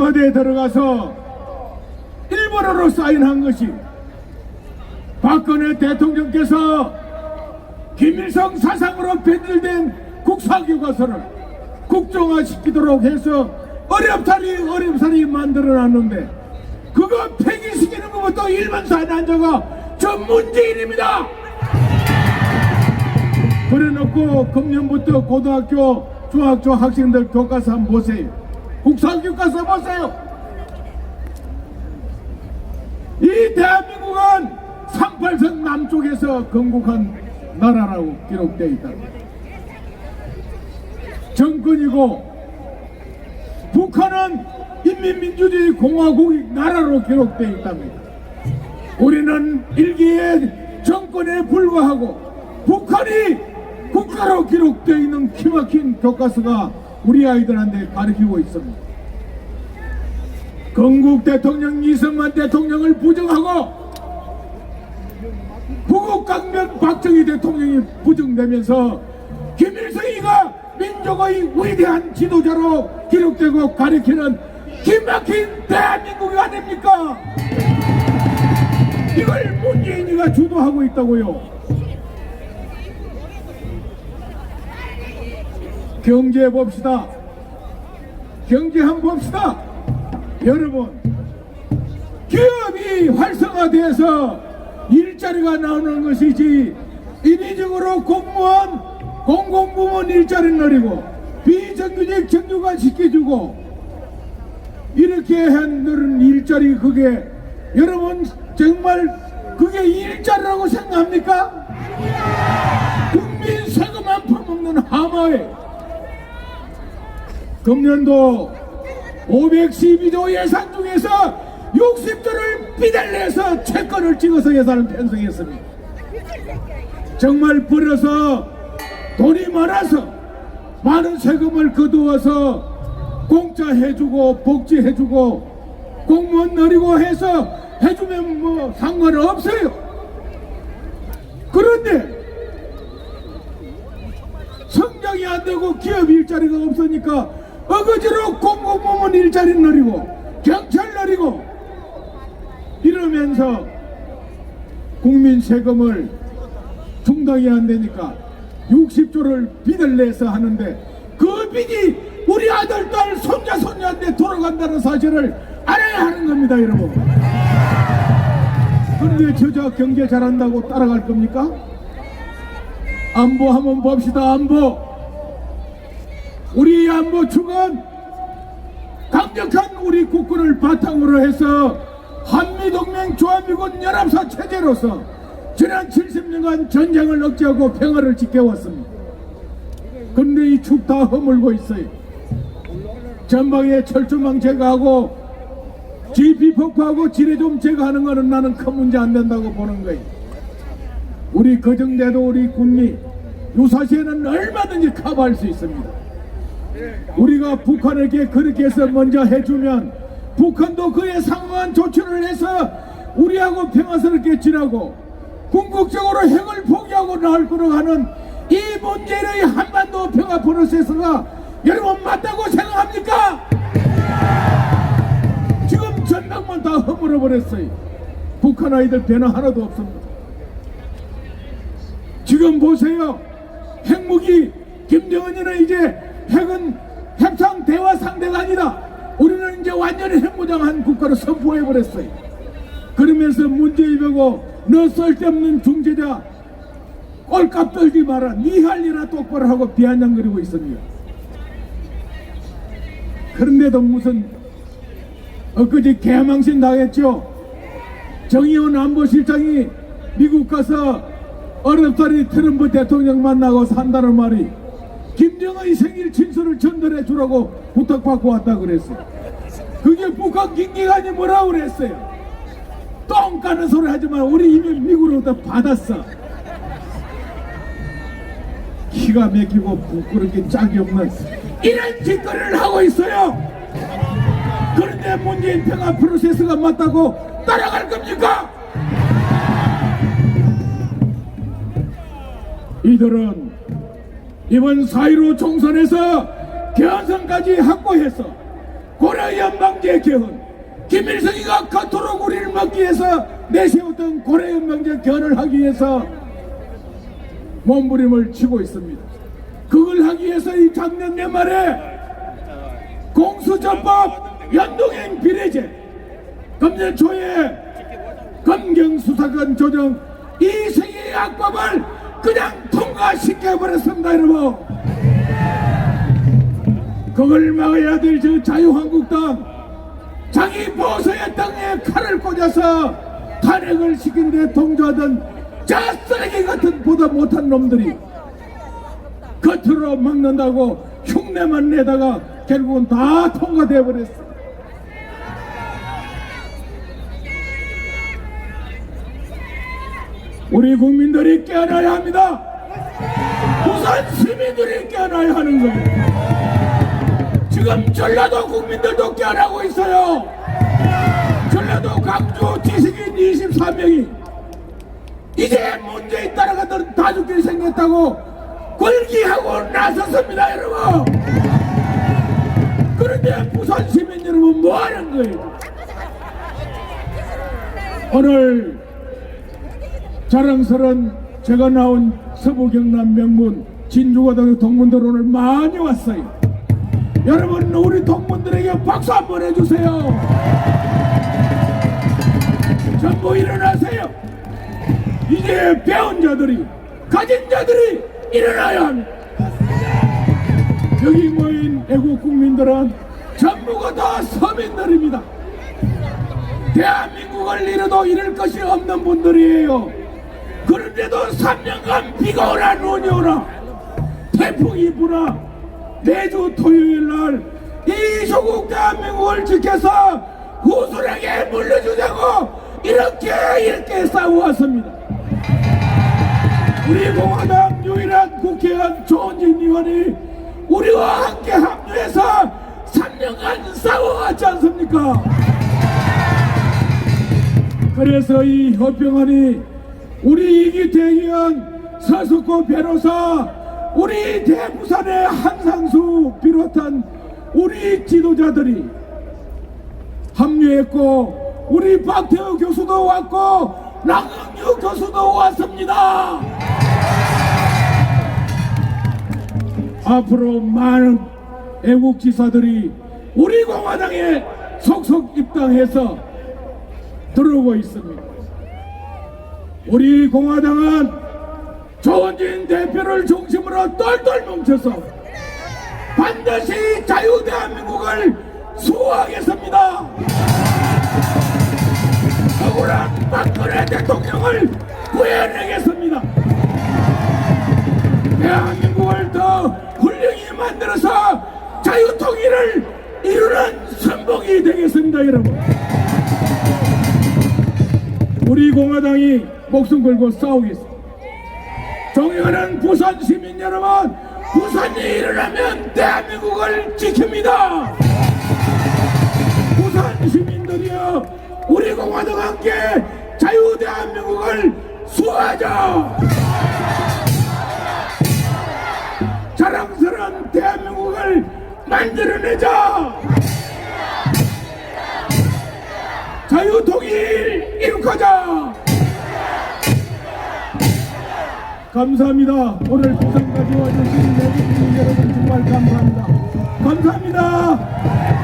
청와대에 들어가서 일본어로 사인한 것이 박근혜 대통령께서 김일성 사상으로 변질된 국사교과서를 국정화시키도록 해서 어렵사리 어렵사리 만들어놨는데 그거 폐기시키는 것부터 일반 앉아가 저 문재인입니다. 그래놓고 금년부터 고등학교 중학교 학생들 교과서 한번 보세요. 국사교과서 보세요. 이 대한민국은 38선 남쪽에서 건국한 나라라고 기록되어 있다. 정권이고 북한은 인민민주주의 공화국의 나라로 기록되어 있답니다. 우리는 일기의 정권에 불과하고 북한이 국가로 기록되어 있는 키막힌 교과서가 우리 아이들한테 가르치고 있습니다. 건국 대통령 이승만 대통령을 부정하고 북극 강변 박정희 대통령이 부정되면서 김일성이가 민족의 위대한 지도자로 기록되고 가리키는 기막힌 대한민국이 아닙니까? 이걸 문재인이가 주도하고 있다고요. 경제 봅시다. 경제 한번 봅시다. 여러분, 기업이 활성화돼서 일자리가 나오는 것이지 인위적으로 공무원, 공공부문 일자리를 늘리고 비정규직 정규화 시켜주고 이렇게 한들은 일자리 그게 여러분 정말 그게 일자리라고 생각합니까? 국민 세금 안 퍼먹는 하마에 금년도 512조 예산 중에서 60조를 삐달내서 채권을 찍어서 예산을 편성했습니다. 정말 버려서 돈이 많아서 많은 세금을 거두어서 공짜 해주고 복지해주고 공무원 늘리고 해서 해주면 뭐 상관없어요. 그런데 성장이 안 되고 기업 일자리가 없으니까 어거지로 공공부문 일자리 늘리고 경찰 늘리고 이러면서 국민 세금을 충당이 안 되니까 60조를 빚을 내서 하는데 그 빚이 우리 아들, 딸, 손자, 손녀한테 돌아간다는 사실을 알아야 하는 겁니다, 여러분. 그런데 저자 경제 잘한다고 따라갈 겁니까? 안보 한번 봅시다, 안보. 우리 안보 축은 강력한 우리 국군을 바탕으로 해서 한미동맹 조합미군 연합사 체제로서 지난 70년간 전쟁을 억제하고 평화를 지켜왔습니다. 그런데 이 축 다 허물고 있어요. 전방에 철조망 제거하고 GP 폭파하고 지뢰 좀 제거하는 거는 나는 큰 문제 안 된다고 보는 거예요. 우리 거정대도 우리 군이 유사시에는 얼마든지 커버할 수 있습니다. 우리가 북한에게 그렇게 해서 먼저 해주면 북한도 그에 상응한 조치를 해서 우리하고 평화스럽게 지나고 궁극적으로 핵을 포기하고 나올 거로 하는 이 문제의 한반도 평화 프로세스가 여러분 맞다고 생각합니까? 지금 전망만 다 허물어 버렸어요. 북한 아이들 변화 하나도 없습니다. 지금 보세요. 핵무기 김정은이는 이제 핵은 협상 대화 상대가 아니다. 우리는 이제 완전히 핵무장한 국가로 선포해 버렸어요. 그러면서 보고 너 쓸데없는 중재자 꼴값 떨지 마라. 니할 일이나 똑바로 하고 비아냥거리고 있습니다. 그런데도 무슨 엊그제 개망신 당했죠. 정의원 안보실장이 미국 가서 어렵다니 트럼프 대통령 만나고 산다는 말이 김정은의 생일 진술을 전달해 주라고 부탁받고 왔다 그랬어요. 그게 북한 김기관이 뭐라고 그랬어요. 똥 까는 소리 하지만 우리 이미 미국으로부터 받았어. 기가 막히고 부끄럽게 짝이 없는 이런 짓거리를 하고 있어요. 그런데 문재인 평화 프로세스가 맞다고 따라갈 겁니까? 이들은 이번 4.15 총선에서 개헌선까지 확보해서 고려 연방제 개헌 김일성이가 그토록 우리를 먹기 위해서 내세웠던 고려 연방제 개헌을 하기 위해서 몸부림을 치고 있습니다. 그걸 하기 위해서 이 작년 연말에 공수처법 연동형 비례제 금년 초에 검경수사관 조정 이 세계의 악법을 그냥 시켜버렸습니다 여러분 그걸 막아야 될 저 자유한국당 자기 보수의 땅에 칼을 꽂아서 탄핵을 시키는데 동조하던 저 쓰레기 같은 보다 못한 놈들이 겉으로 막는다고 흉내만 내다가 결국은 다 통과돼 버렸어. 우리 국민들이 깨어나야 합니다. 부산 시민들이 깨어나야 하는 거예요. 지금 전라도 국민들도 깨어나고 있어요. 전라도 강주 지식인 24명이 이제 문재인 따라가던 다 죽게 생겼다고 굴기하고 나섰습니다 여러분 그런데 부산 시민 여러분 뭐 하는 거예요 오늘 자랑스러운 제가 나온 서부 경남 명문 진주고등학교 동문들 오늘 많이 왔어요 여러분 우리 동문들에게 박수 한번 해주세요 전부 일어나세요 이제 배운 자들이 가진 자들이 일어나야 합니다. 여기 모인 애국 국민들은 전부가 다 서민들입니다. 대한민국을 잃어도 잃을 것이 없는 분들이에요. 그런데도 3년간 비가 오나 눈이 오나 태풍이 부나 매주 토요일 날 이 조국 대한민국을 지켜서 후순에게 물려주자고 이렇게 이렇게 싸워왔습니다. 우리 공화당 유일한 국회의원 조원진 의원이 우리와 함께 합류해서 3년간 싸워왔지 않습니까? 그래서 이 협병안이 우리 이기태 의원, 서숙고 변호사, 우리 대부산의 한상수 비롯한 우리 지도자들이 합류했고 우리 박태우 교수도 왔고 나경유 교수도 왔습니다. 앞으로 많은 애국지사들이 우리 공화당에 속속 입당해서 들어오고 있습니다. 우리 공화당은 조원진 대표를 중심으로 똘똘 뭉쳐서 반드시 자유대한민국을 수호하겠습니다. 억울한 박근혜 대통령을 구해내겠습니다. 대한민국을 더 훌륭히 만들어서 자유통일을 이루는 선봉이 되겠습니다, 여러분. 우리 공화당이 목숨 걸고 싸우겠습니다. 존경하는 부산 시민 여러분, 부산이 일어나면 대한민국을 지킵니다. 부산 시민들이여, 우리 공화당과 함께 자유 대한민국을 수호하자. 자랑스러운 대한민국을 만들어내자. 자유 통일 이룩하자. 감사합니다. 오늘 부산까지 와주신 여러분 정말 감사합니다. 감사합니다.